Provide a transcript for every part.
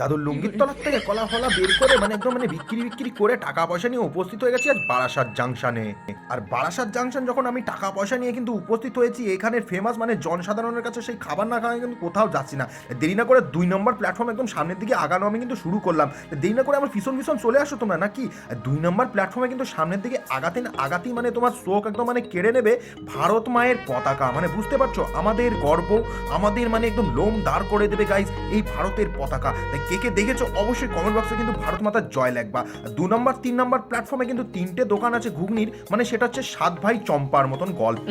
দাদুর লুঙ্গির তলার থেকে কলা ফলা বের করে মানে একদম মানে বিক্রি বিক্রি করে টাকা পয়সা নিয়ে উপস্থিত হয়ে গেছি আজ বারাসাত জাংশনে। আর বারাসাত জাংশন যখন আমি টাকা পয়সা নিয়ে কিন্তু উপস্থিত হয়েছি এখানের ফেমাস মানে জনসাধারণের কাছে সেই খাবার না খাওয়া কিন্তু কোথাও যাচ্ছি না। দেরি না করে দুই নম্বর প্ল্যাটফর্ম একদম সামনের দিকে আগানো আমি কিন্তু শুরু করলাম। দেরি না করে আমার ভীষণ ভীষণ চলে আসো তোমরা নাকি? দুই নম্বর প্ল্যাটফর্মে কিন্তু সামনের দিকে আগাতে না আগাতেই মানে তোমার চোখ একদম মানে কেড়ে নেবে ভারত মায়ের পতাকা। মানে বুঝতে পারছ? আমাদের গর্ব আমাদের মানে একদম লোম দাঁড় করে দেবে গাইজ এই ভারতের পতাকা। কে কে দেখেছ অবশ্যই কমেন্ট বক্সে কিন্তু ভারত মাতার জয় লাগবা। দু নম্বর তিন নম্বর প্ল্যাটফর্মে কিন্তু তিনটে দোকান আছে ঘুগনির মানে সেটা হচ্ছে সাত ভাই চম্পার মতন গল্প।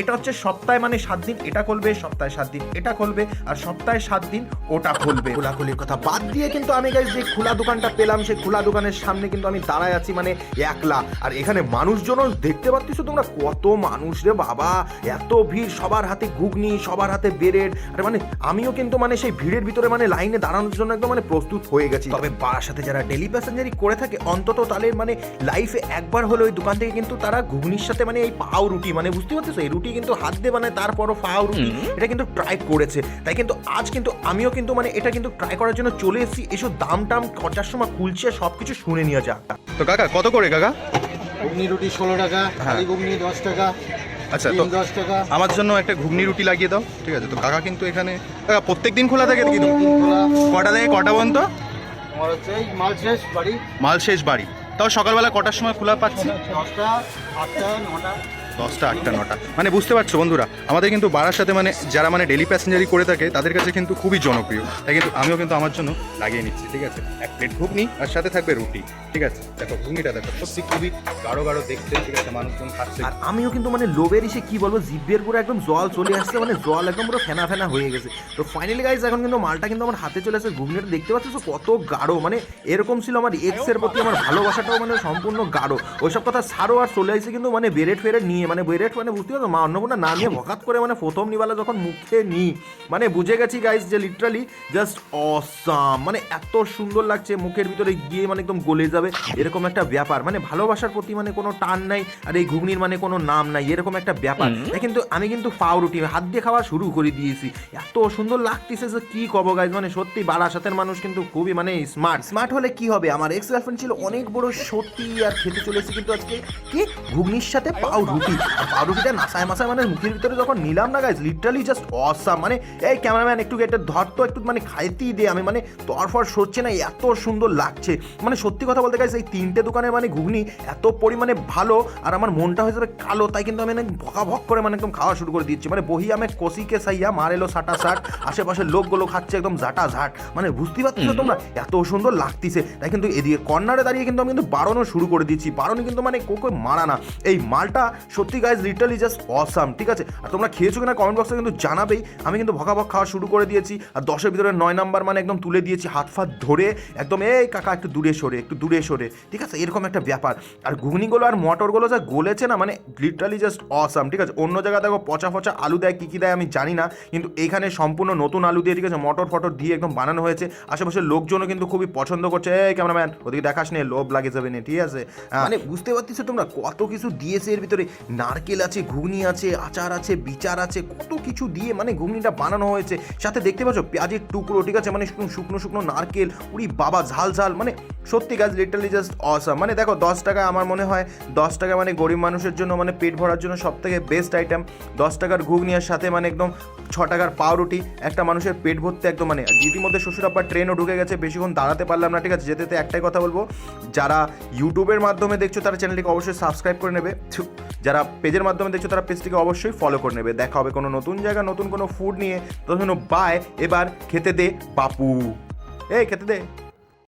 এটা হচ্ছে সপ্তাহে মানে সাত দিন এটা খুলবে সপ্তাহে সাত দিন এটা খুলবে আর সপ্তাহে সাত দিন ওটা খুলবে খোলাখুলির কথা বাদ দিয়ে কিন্তু আমি গাইজ যে খোলা দোকানটা পেলাম সেই খোলা দোকানের সামনে কিন্তু আমি দাঁড়ায় আছি মানে একলা। আর এখানে মানুষজনও দেখতে পাচ্ছ তোমরা কত মানুষ রে বাবা এত ভিড় সবার হাতে ঘুগনি সবার হাতে বেরেড আর মানে আমিও কিন্তু মানে সেই ভিড়ের ভিতরে মানে লাইনে দাঁড়ানোর জন্য একদম মানে প্রস্তুত হয়ে গেছি। তবে বাড়ার সাথে যারা ডেলি প্যাসেঞ্জারি করে থাকে অন্তত তাদের মানে লাইফে একবার হলে ওই দোকান থেকে কিন্তু তারা ঘুগনির সাথে মানে এই পাও রুটি মানে বুঝতে পারছ এই রুটি কিন্তু হাত দিয়ে বানায় তারপরও পাও রুটি এটা কিন্তু ট্রাই করেছে। তাই কিন্তু আজ কিন্তু আমিও কিন্তু মানে এটা কিন্তু ট্রাই করার জন্য চলে এসেছি। এসব দাম টাম খরচার সময় খুলছে সব কিছু শুনে নিয়ে যাক তো কাকা কত করে কাকা? ঘুগনি রুটি ষোলো টাকা হ্যাঁ। ঘুগনি দশ টাকা আচ্ছা তো দশ টাকা। আমার জন্য একটা ঘুগনি রুটি লাগিয়ে দাও। ঠিক আছে তো কাকা কিন্তু এখানে কাকা প্রত্যেক দিন খোলা থাকে কিন্তু খোলা। কটা থেকে কটা পর্যন্ত? আমার হচ্ছে মাল শেষ বাড়ি। মাল শেষ বাড়ি। তাও সকালবেলা কটার সময় খোলা পাচ্ছি? দশটা আটটা নটা। দশটা, আটটা, নটা। মানে বুঝতে পারছ বন্ধুরা, আমাদের কিন্তু বাড়ার সাথে মানে যারা মানে ডেলি প্যাসেঞ্জারি করে থাকে, তাদের কাছে কিন্তু খুবই জনপ্রিয়। তাই কিন্তু আমিও কিন্তু আমার জন্য লাগিয়ে নিচ্ছি, ঠিক আছে? এক প্লেট ঘুগনি আর সাথে থাকবে রুটি, ঠিক আছে? দেখো, ঘুগনিটা দেখো, সত্যি খুবই গাঢ় গাঢ় দেখতে, ঠিক আছে? মানুষজন খাচ্ছে। আর আমিও কিন্তু মানে লোভের এসে কি বলব, জিভের পুরো একদম জল চলে আসছে মানে জল একদম পুরো ফেনা ফেনা হয়ে গেছে। তো ফাইনালি গাইজ এখন কিন্তু মালটা কিন্তু আমার হাতে চলে আসছে, ঘুগনিটা দেখতে পাচ্ছ? কত গাঢ় মানে এরকম ছিল আমার এক্সের প্রতি আমার ভালোবাসাটাও মানে সম্পূর্ণ গাঢ়। ওইসব কথা ছাড়ো আর চলে আসছে কিন্তু মানে বেরেট ফেরেট নিয়ে মানে বেরেট মানে বুঝতে পারছ? মা অন্নপূর্ণা না নিয়ে ভকাত করে মানে প্রথম নিবালা যখন মুখে নিই মানে বুঝে গেছি গাইজ যে লিটারালি জাস্ট অসাম মানে এত সুন্দর লাগছে মুখের ভিতরে গিয়ে মানে একদম গলে যাবে এরকম একটা ব্যাপার। মানে ভালোবাসার প্রতি মানে কোনো টান নাই আর এই ঘুগনির মানে কোনো নাম নাই এরকম একটা ব্যাপার। কিন্তু আমি কিন্তু পাও রুটি হাত দিয়ে খাওয়া শুরু করে দিয়েছি। এত সুন্দর লাগতেছে যে কি কব গাইজ মানে সত্যি বারাসাতের মানুষ কিন্তু খুবই মানে স্মার্ট স্মার্ট হলে কি হবে? আমার এক্স গার্লফ্রেন্ড ছিল অনেক বড় সত্যি আর খেতে চলেছে কিন্তু আজকে কি? ঘুগনির সাথে পাও রুটি আর পাও রুটিটা নাসায় মাসায় মানে মুখের ভিতরে যখন নিলাম না গাইজ লিটারালি জাস্ট অসাম মানে এই ক্যামেরাম্যান একটু এটা ধর তো একটু মানে খাইতেই দে আমি মানে তরফর সরছে না এত সুন্দর লাগছে। মানে সত্যি কথা বলতে গাইজ এই তিনটে দোকানের মানে ঘুগনি এত পরিমাণে ভালো আর আমার মনটা হয়ে যাবে কালো তাই কিন্তু আমি মানে ভকা ভক করে মানে একদম খাওয়া শুরু করে দিচ্ছি। মানে বহি আমি কষিকে সাইয়া মার এলো সাটা সাট আশেপাশের লোকগুলো খাচ্ছে একদম ঝাঁটা ঝাট মানে বুঝতেই পারছ তোমরা এত সুন্দর লাগতিছে। তাই কিন্তু এদিকে কর্নারে দাঁড়িয়ে কিন্তু আমি কিন্তু বাড়ানো শুরু করে দিচ্ছি। বাড়ানো কিন্তু মানে কোকো মারা না। এই মালটা সত্যি গাইজ লিটারালি জাস্ট অসাম ঠিক আছে? আর তোমরা খেয়েছো কিনা কমেন্ট বক্সে কিন্তু জানাবেই। আমি কিন্তু ভকাভক খাওয়া শুরু করে দিয়েছি, আর দশের ভিতরে নয় নাম্বার মানে একদম তুলে দিয়েছি, হাত ফাত ধরে, একদম, এই কাকা, একটু দূরে সরে, একটু দূরে সরে। ঠিক আছে? এরকম একটা ব্যাপার। আর ঘুগনিগুলো আর মটরগুলো যা গলেছে না মানে লিটারালি জাস্ট অসাম ঠিক আছে? অন্য জায়গায় দেখো পচা পচা আলু দেয়, কী কী দেয় আমি জানি না, কিন্তু এখানে সম্পূর্ণ নতুন আলু দিয়ে, ঠিক আছে, মটর ফটর দিয়ে একদম বানানো হয়েছে। আশেপাশের লোকজনও কিন্তু খুবই পছন্দ করছে, এই ক্যামেরাম্যান ওদিকে দেখাস নে, লোভ লাগে যাবে না। ঠিক আছে? মানে বুঝতে পারতেছো তোমরা কত কিছু দিয়েছে এর ভিতরে? নারকেল আছে ঘুগনি আছে আচার আছে বিচার আছে কত কিছু দিয়ে মানে ঘুগনিটা বানানো হয়েছে। সাথে দেখতে পাচ্ছ পেঁয়াজের টুকরো ঠিক আছে? মানে শুকনো শুকনো শুকনো নারকেল উড়ি বাবা ঝাল ঝাল মানে সত্যি গাছ লিটারালি জাস্ট অসাম মানে দেখো দশ টাকা আমার মনে হয় দশ টাকা মানে গরিব মানুষের জন্য মানে পেট ভরার জন্য সব থেকে বেস্ট আইটেম দশ টাকার ঘুগনি আর সাথে মানে একদম ছ টাকার পাউরুটি। একটা মানুষের পেট ভরতে একদম মানে ইতিমধ্যে শ্বশুর আব্বার ট্রেনও ঢুকে গেছে বেশিক্ষণ দাঁড়াতে পারলাম না ঠিক আছে? যেতে একটাই কথা বলব যারা ইউটিউবের মাধ্যমে দেখছ তারা চ্যানেলটিকে অবশ্যই সাবস্ক্রাইব করে নেবে। ছু, যারা পেজের মাধ্যমে দেখছ, তারা পেজটিকে অবশ্যই ফলো করে নেবে। দেখা হবে কোনো নতুন জায়গা, নতুন কোনো ফুড নিয়ে। তখন বাই, এবার খেতে দে বাপু। এই, খেতে দে।